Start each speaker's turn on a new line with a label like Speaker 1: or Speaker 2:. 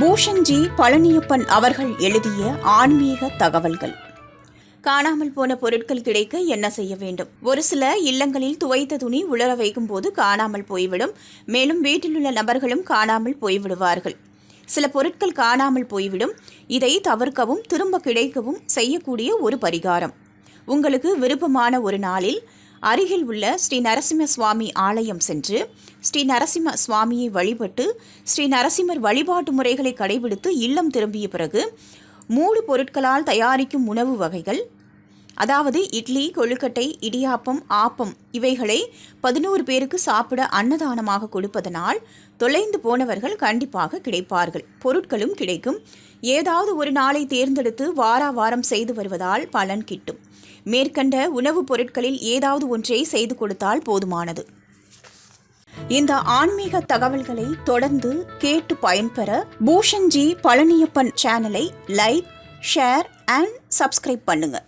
Speaker 1: பூஷன்ஜி பழனியப்பன் அவர்கள் எழுதிய ஆன்மீக தகவல்கள். காணாமல் போன பொருட்கள் கிடைக்க என்ன செய்ய வேண்டும்? ஒரு சில இல்லங்களில் துவைத்த துணி உலர வைக்கும் போது காணாமல் போய்விடும். மேலும் வீட்டிலுள்ள நபர்களும் காணாமல் போய்விடுவார்கள். சில பொருட்கள் காணாமல் போய்விடும். இதை தவிர்க்கவும் திரும்ப கிடைக்கவும் செய்யக்கூடிய ஒரு பரிகாரம். உங்களுக்கு விருப்பமான ஒரு நாளில் அருகில் உள்ள ஸ்ரீ நரசிம்ம சுவாமி ஆலயம் சென்று ஸ்ரீ நரசிம்ம சுவாமியை வழிபட்டு ஸ்ரீ நரசிம்மர் வழிபாட்டு முறைகளை கடைபிடித்து இல்லம் திரும்பிய பிறகு மூடு பொருட்களால் தயாரிக்கும் உணவு வகைகள் அதாவது இட்லி கொழுக்கட்டை இடியாப்பம் ஆப்பம் இவைகளை பதினோரு பேருக்கு சாப்பிட அன்னதானமாக கொடுப்பதனால் தொலைந்து போனவர்கள் கண்டிப்பாக கிடைப்பார்கள். பொருட்களும் கிடைக்கும். ஏதாவது ஒரு நாளை தேர்ந்தெடுத்து வாரா வாரம் செய்து வருவதால் பலன் கிட்டும். மேற்கண்ட உணவுப் பொருட்களில் ஏதாவது ஒன்றை செய்து கொடுத்தால் போதுமானது. இந்த ஆன்மீக தகவல்களை தொடர்ந்து கேட்டு பயன்பெற பூஷன்ஜி பழனியப்பன் சேனலை லைக் ஷேர் அண்ட் சப்ஸ்கிரைப் பண்ணுங்கள்